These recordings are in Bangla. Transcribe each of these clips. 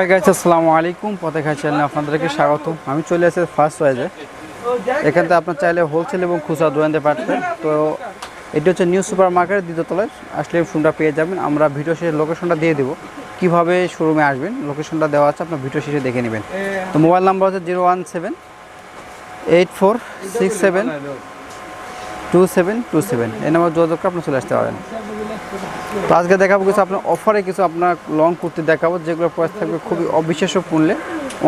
হাই গাইস আসসালামু আলাইকুম। পথেখা চ্যানেলে আপনাদেরকে স্বাগত। আমি চলে আসি ফার্স্ট ওয়াইজে এখান থেকে আপনার চাইলে হোলসেল এবং খুচরা দোকান দিতে পারবেন তো এটি হচ্ছে নিউ সুপার মার্কেট দ্বিতীয় তলায়। আসলে শোরুমটা পেয়ে যাবেন। আমরা ভিডিও শেষে লোকেশনটা দিয়ে দেবো। কীভাবে শোরুমে আসবেন? লোকেশনটা দেওয়া আছে, আপনার ভিডিও শেষে দেখে নেবেন। তো মোবাইল নাম্বার হচ্ছে zero one seven eight four six seven two seven two seven এই নাম্বার যোগাযোগ করে আপনি চলে আসতে পারেন। তো আজকে দেখাবো কিছু আপনার অফারে কিছু আপনার লং কুর্তি দেখাবো, যেগুলো প্রাইস থাকবে খুবই অবিশ্বাস্য মূল্যে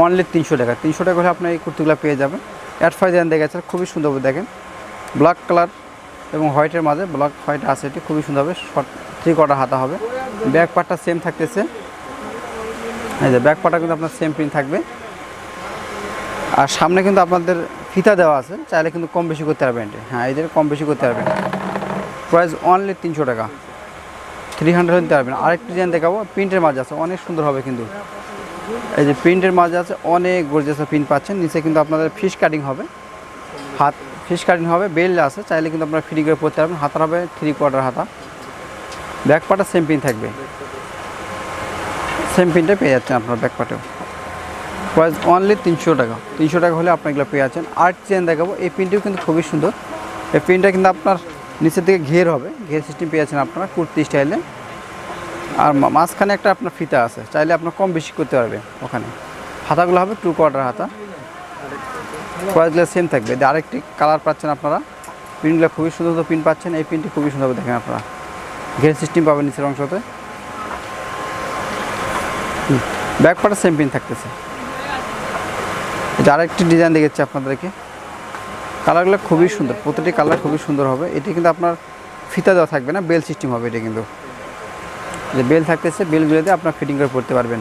অনলি তিনশো টাকা। তিনশো টাকা হলে আপনার এই কুর্তিগুলো পেয়ে যাবেন। দেন দেখেছে খুবই সুন্দর দেখেন। ব্ল্যাক কালার এবং হোয়াইটের মাঝে ব্ল্যাক হোয়াইট আছে এটি, খুবই সুন্দর হবে। শর্ট থ্রি কটা হাতা হবে। ব্যাক পার্টটা সেম থাকতেছে। এই যে ব্যাক পার্টটা কিন্তু আপনার সেম প্রিন্ট থাকবে। আর সামনে কিন্তু আপনাদের ফিতা দেওয়া আছে, চাইলে কিন্তু কম বেশি করতে পারবেন এটি। হ্যাঁ এদের কম বেশি করতে পারবেন। প্রাইস অনলি তিনশো টাকা। থ্রি হান্ড্রেড নিতে পারবেন আরেকটি ডিজাইন দেখাবো, প্রিন্টের মাঝে আছে, অনেক সুন্দর হবে কিন্তু। এই যে প্রিন্টের মাঝে আছে, অনেক গর্জেস প্রিন্ট পাচ্ছেন। নিচে কিন্তু আপনাদের ফিশ কাটিং হবে। হাত ফিশ কাটিং হবে বেল আছে, চাইলে কিন্তু আপনারা ফ্রি করে পড়তে পারবেন। হাতার হবে থ্রি কোয়ার্টার হাতা। ব্যাক পার্টে সেম প্রিন্ট থাকবে। সেম প্রিন্টে পেয়ে যাচ্ছেন আপনার ব্যাক পার্টেও প্রাইস অনলি তিনশো টাকা। তিনশো টাকা হলে আপনার এগুলো পেয়ে যাচ্ছেন। আর্ট চেন দেখাবো, এই প্রিন্টটিও কিন্তু খুবই সুন্দর। এই প্রিন্টটা কিন্তু আপনার নিচের দিকে ঘের হবে। ঘের সিস্টেম পেয়ে যাচ্ছেন আপনারা কুর্তি স্টাইলে আর মাঝখানে একটা আপনার ফিতা আছে। চাইলে আপনার কম বেশি করতে পারবে ওখানে। হাতাগুলো হবে টু কোয়ার্টার হাতা। প্রাইসগুলো সেম থাকবে। আরেকটি কালার পাচ্ছেন আপনারা। প্রিন্টগুলো খুবই সুন্দর সুন্দর প্রিন্ট পাচ্ছেন। এই প্রিন্টটি খুবই সুন্দর দেখেন আপনারা। ঘের সিস্টেম পাবেন নিচের অংশতে। ব্যাক পার্টে সেম প্রিন্ট থাকতেছে। এটা আরেকটি ডিজাইন দেখেছি আপনাদেরকে। কালারগুলো খুবই সুন্দর, প্রতিটি কালার খুবই সুন্দর হবে। এটি কিন্তু আপনার ফিতা দেওয়া থাকবে না, বেল সিস্টেম হবে এটা কিন্তু। যে বেল থাকতেছে বেলগুলোতে আপনার ফিটিং করে পড়তে পারবেন।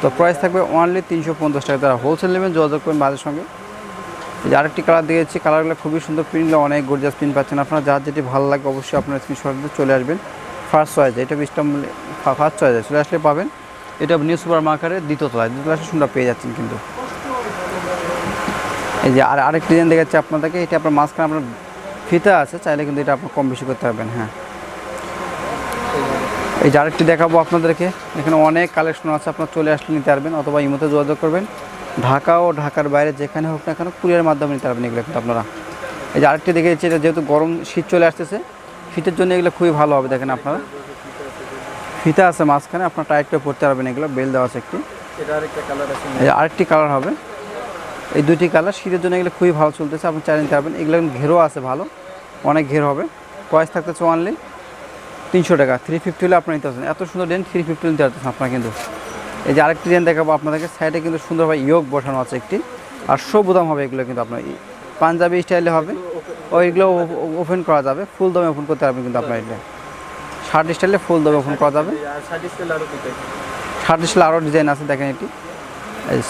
তো প্রাইস থাকবে অনলি তিনশো পঞ্চাশ টাকা। তারা হোলসেল নেবেন, যোগাযোগ করবেন বাজার সঙ্গে। যে আরেকটি কালার দিয়েছি কালারগুলো খুবই সুন্দর প্রিন্টগুলো অনেক গর্জাস প্রিন্ট পাচ্ছেন আপনারা। যার যেটি ভালো লাগে অবশ্যই আপনার স্ক্রিনশট চলে আসবেন। ফার্স্ট চয়েস এটা বিশটা ফার্স্ট চয়েস চলে আসলে পাবেন। এটা নিউ সুপার মার্কেটের দ্বিতীয় তলায়। দ্বিতীয় তলায় সুন্দর পেয়ে যাচ্ছেন কিন্তু। এই যে আর আরেক ডিজাইন দেখাচ্ছে আপনাদেরকে এটা আপনার মাঝখানে আপনার ফিতা আছে চাইলে কিন্তু এটা আপনার কম বেশি করতে পারবেন হ্যাঁ। এই যে আরেকটি দেখাবো আপনাদেরকে এখানে অনেক কালেকশন আছে আপনার চলে আসলে নিতে পারবেন অথবা ইমোতে যোগাযোগ করবেন। ঢাকা ও ঢাকার বাইরে যেখানে হোক না কেন কুরিয়ার মাধ্যমে নিতে পারবেন এগুলো কিন্তু আপনারা। এই যে আরেকটি দেখেছি এটা যেহেতু গরম শীত চলে আসতেছে শীতের জন্য এগুলো খুবই ভালো হবে দেখেন আপনারা। ফিতা আছে মাঝখানে আপনার টাইট করে পড়তে পারবেন এগুলো বেল দেওয়া আছে একটি। আরেকটি কালার হবে। এই দুটি কালার শীতের জন্য এগুলো খুবই ভালো চলতেছে আপনি চাইলে নিতে পারবেন। এগুলো ঘেরও আছে ভালো অনেক ঘের হবে। প্রাইস থাকতেছে অনলি তিনশো টাকা থ্রি ফিফটি হলে আপনি নিতে পারছেন এত সুন্দর ডেন থ্রি ফিফটি নিতে পারতেছেন আপনার কিন্তু। এই যে আরেকটি ডিজাইন দেখাবো আপনাদেরকে সাইডে কিন্তু সুন্দরভাবে ইয়োগ বসানো আছে একটি আর সবুদাম হবে এগুলো কিন্তু আপনার। পাঞ্জাবি স্টাইলে হবে ও এগুলো ওপেন করা যাবে ফুল দমে ওপেন করতে পারবেন কিন্তু আপনার এটা শার্ট স্টাইলে ফুল দমে ওপেন করা যাবে। শার্ট স্টাইলে আরও ডিজাইন আছে দেখেন এটি।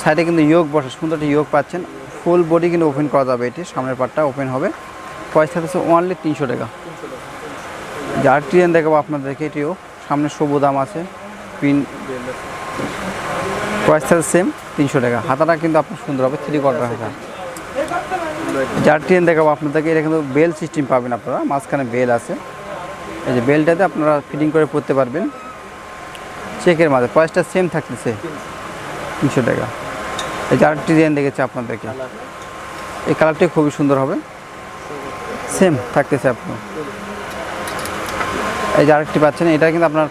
সাইডে কিন্তু ইয়োগ বসে, সুন্দর একটি ইয়োগ পাচ্ছেন। ফুল বডি কিন্তু ওপেন করা যাবে এটি, সামনের পার্টটা ওপেন হবে। পয়সা থাকছে ওনলি তিনশো টাকা। যে আরেকটি ডিজাইন দেখাবো আপনাদেরকে এটিও, সামনে সবুদাম আছে, পিন থাকছে সেম তিনশো টাকা। হাতাটা কিন্তু আপনার সুন্দর হবে থ্রি কোয়ার্টার হাতা। যার ট্রেন দেখাবো আপনাদেরকে, এটা কিন্তু বেল সিস্টেম পাবেন আপনারা, মাঝখানে বেল আছে। এই যে বেলটাতে আপনারা ফিটিং করে পড়তে পারবেন। চেকের মাঝে প্রাইসটা সেম থাকতেছে। তিনশো টাকা। এই যে আরেকটি ডিজাইন দেখেছি আপনাদেরকে। এই কালারটি খুবই সুন্দর হবে। সেম থাকতেছে আপনার। এই যে আরেকটি পাচ্ছেন, এটা কিন্তু আপনার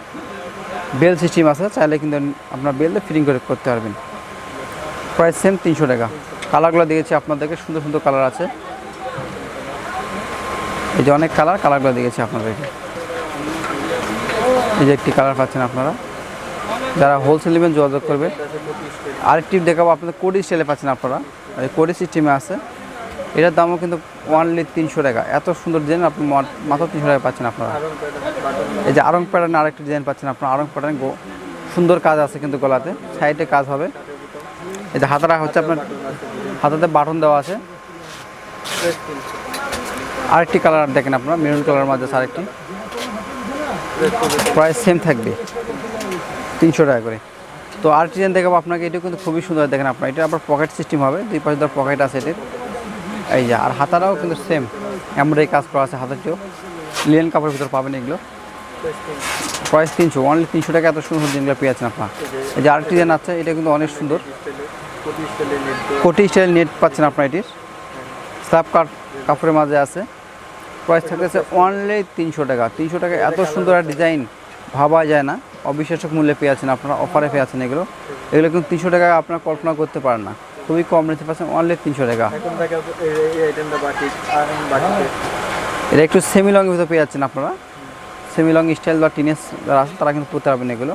বেল সিস্টেম আছে, চাইলে কিন্তু আপনার বেল দিয়ে ফিটিং করে করতে পারবেন। প্রাইস সেম তিনশো টাকা। কালারগুলো দেখেছি আপনাদেরকে, সুন্দর সুন্দর কালার আছে। এই যে অনেক কালার কালারগুলো দেখেছি আপনাদেরকে। এই যে একটি কালার পাচ্ছেন আপনারা। যারা হোলসেল নেবেন, যোগাযোগ করবে আরেকটি দেখাবো, আপনাদের কোডি স্টাইলে পাচ্ছেন আপনারা। কোডি সিস্টেমে আছে। এটার দামও কিন্তু ওয়ানলি তিনশো টাকা। এত সুন্দর ডিজাইন আপনি মাত্র তিনশো টাকা পাচ্ছেন আপনারা। এই যে আরং প্যাটার্নে আরেকটি ডিজাইন পাচ্ছেন আপনার। আরং প্যাটার্ন সুন্দর কাজ আছে কিন্তু গলাতে। সাইডে কাজ হবে। এই যে হাতাটা হচ্ছে আপনার, হাতাতে বাটন দেওয়া আছে। আরেকটি কালার দেখেন আপনারা মেরুন কালার মাঝে আরেকটি। প্রাইস সেম থাকবে। তিনশো টাকা করে। তো আর ডিজাইন দেখাবো আপনাকে এটা কিন্তু খুবই সুন্দর দেখেন আপনার। এটা আবার পকেট সিস্টেম হবে, দুই পাশে ধর পকেট আছে এটির এই যে, আর হাতাটাও কিন্তু সেম এমব্রয়ডারি কাজ করা আছে হাতেরটিও লিলেন কাপড়ের ভিতর পাবেন এগুলো। প্রাইস তিনশো অনলি তিনশো টাকা এত সুন্দর ডিজাইনগুলো পেয়ে যাচ্ছেন আপনার। এই যে ডিজাইন আছে, এটা কিন্তু অনেক সুন্দর। কোটি স্টাইলে নেট পাচ্ছেন আপনার এটির। স্ল্যাব কাট কাপড়ের মাঝে আছে। প্রাইস থাকতেছে অনলি তিনশো টাকা। তিনশো টাকা এত সুন্দর আর ডিজাইন ভাবা যায় না। অবিশ্বাসক মূল্যে পেয়ে আছেন আপনারা অফারে পেয়ে আছেন এগুলো। এগুলো কিন্তু তিনশো টাকা আপনারা কল্পনা করতে পারেন না। খুবই কম রেঞ্জে পাচ্ছেন অনলি তিনশো টাকা। বাকিতে এটা একটু সেমি লংয়ের ভিতরে পেয়ে যাচ্ছেন আপনারা। সেমি লং স্টাইল বা টিনেস যারা আছে তারা কিন্তু পড়তে পারবেন এগুলো।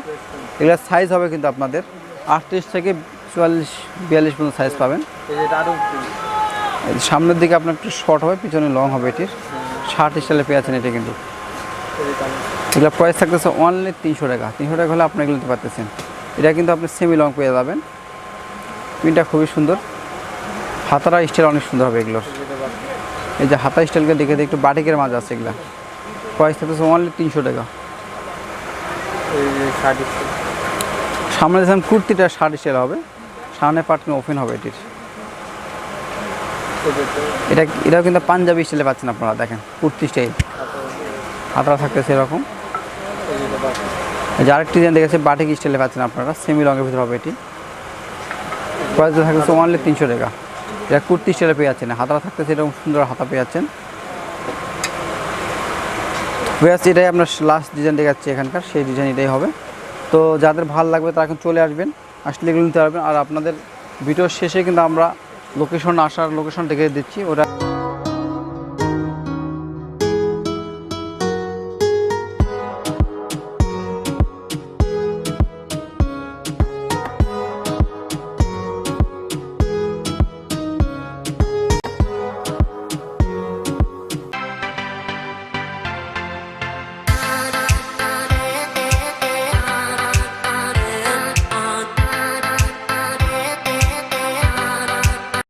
এগুলোর সাইজ হবে কিন্তু আপনাদের। আটত্রিশ থেকে চুয়াল্লিশ বিয়াল্লিশ পর্যন্ত সাইজ পাবেন। সামনের দিকে আপনার একটু শর্ট হবে পিছনে লং হবে এটির। ষাট স্টাইলে পেয়ে যাচ্ছেন এটা কিন্তু। এগুলো প্রাইস থাকতেছে অনলি তিনশো টাকা। তিনশো টাকা হলে আপনি এগুলো নিতে পারতেছেন। এটা কিন্তু আপনি সেমি লং পেয়ে যাবেন। প্রিন্টটা খুবই সুন্দর। হাতারা স্টাইল অনেক সুন্দর হবে এগুলোর। এই যে হাতা স্টাইলকে দেখে দেখে একটু বাটিকের মাঝে আছে এগুলো। প্রাইস থাকতেছে অনলি তিনশো টাকা। সামনে দেখেন কুর্তিটা শার্ট স্টাইল হবে। সামনে পার্ট ওপেন হবে এটির। এটা এটাও কিন্তু পাঞ্জাবি স্টাইলে পাচ্ছেন আপনারা দেখেন। কুর্তি স্টাইল হাতরা থাকতেছে এরকম। যে আরেকটি ডিজাইন দেখেছে বাটিক স্টাইলে পাচ্ছেন আপনারা সেমি লংয়ের ভিতরে হবে এটি। প্রাইস থাকতেছে অনলি তিনশো টাকা। এটা কুর্তি স্টাইলে পেয়ে যাচ্ছেন হাতরা থাকতেছে এরকম সুন্দর হাতা পেয়ে যাচ্ছেন। ব্যাস, এটাই আপনার লাস্ট ডিজাইন দেখাচ্ছি এখানকার, সেই ডিজাইন এটাই হবে। তো যাদের ভালো লাগবে তারা এখন চলে আসবেন, আসলে এগুলো নিতে পারবেন। আর আপনাদের ভিডিওর শেষে কিন্তু আমরা লোকেশন আসার লোকেশন দেখে দিচ্ছি। ওটা